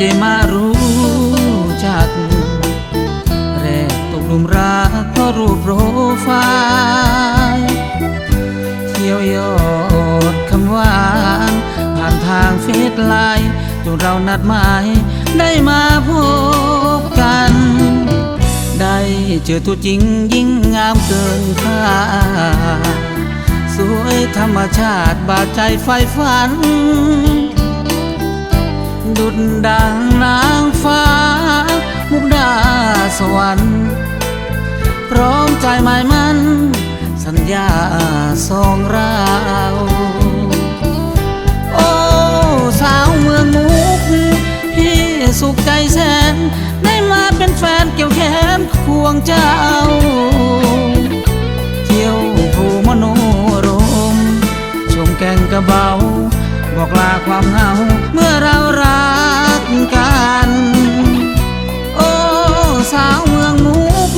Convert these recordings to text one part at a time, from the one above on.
ได้มารู้จัก แรกตกลุมรักเพราะรูปโปรไฟล์เที่ยวยอดคำหวานผ่านทางเฟซไลน์จนเรานัดหมายได้มาพบกัน ได้เจอตัวจริงยิ่งงามเกินคาดสวยธรรมชาติบาดใจไฟฝัน ดุดดังนางฟ้า มุกดาสวรรค์พร้อมใจหมายมัน สัญญาสองเราโอ้สาวเมืองมุก พี่สุขใจแสน ได้มาเป็นแฟนเกี่ยวแขนควงเจ้าเที่ยวภูมโนรมชมแกงกระเบา บอกลาความเหงาเมื่อเรารักกัน โอ้สาวเมืองมุก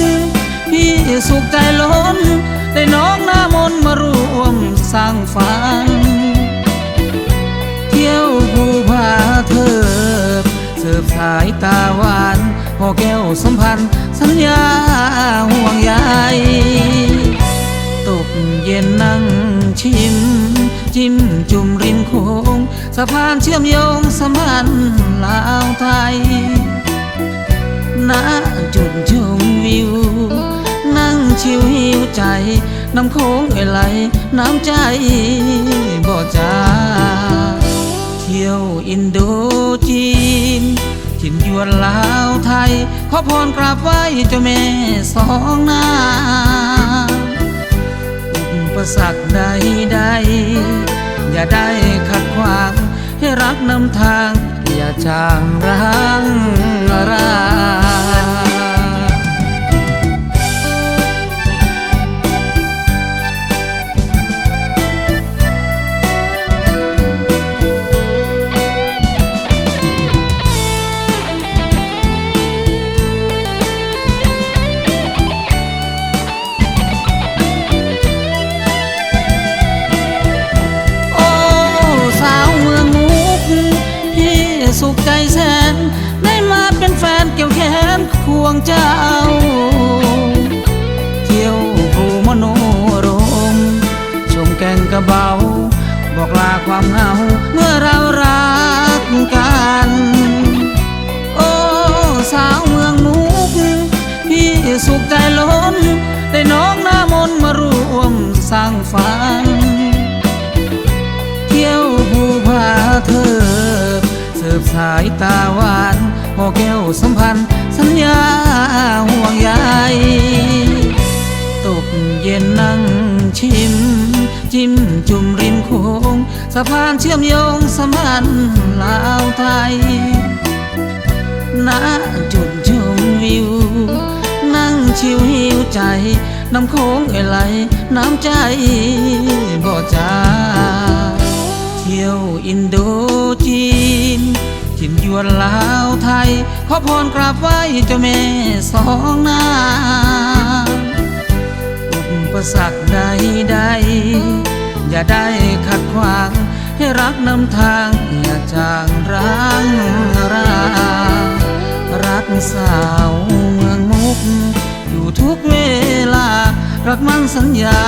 พี่สุขใจล้น ได้น้องหน้ามนต์มารวมสร้างฝันเที่ยวภูผาเถิบเสิร์ฟสายตาหวานพอแก้วสมพันธ์ สัญญาห่วงใยตกเย็นนั่งชิม จิ้มจุ่มริมโขงสะพานเชื่อมโยงสมพันธ์ลาวไทยณจุดชมวิว นั่งชิวหิวใจ น้ำโค้งไหลน้ำใจบ่จาเที่ยวอินโดจีนถิ่นยวนลาวไทย ขอพรกราบไหว้เจ้าแม่สองนาอุปสรรคใด ได้ขัดขวาง ให้รักนำทาง อย่าจางร้างรา วงเจ้า เที่ยวภูมโนรม ชมแก่งกระเบา บอกลาความเหงาเมื่อเรารักกัน โอ้สาวเมืองมุก พี่สุขใจล้น ได้น้องหน้ามนต์มารวมสร้างฝัน เที่ยวภูผาเถิบเสิร์ฟสายตาหวาน พอแก้วสัมพันธ์ สัญญาห่วงใยตกเย็นนั่งชิม จิ้มจุ่มริมโขงสะพานเชื่อมโยงสมพันลาวไทยณจุดชมวิว นั่งชิวหิวใจ น้ำโค้งเอไหลน้ำใจบ่จาเที่ยวอินโดจีนถิ่นยวนลา ไทย ขอพรกราบไหว้เจ้าแม่สองนางอุปสรรคใดๆอย่าได้ขัดขวาง ให้รักนำทาง อย่าจางร้างรา รักสาวเมืองมุก อยู่ทุกเวลา รักมั่นสัญญา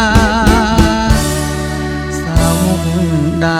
สาวมุกดา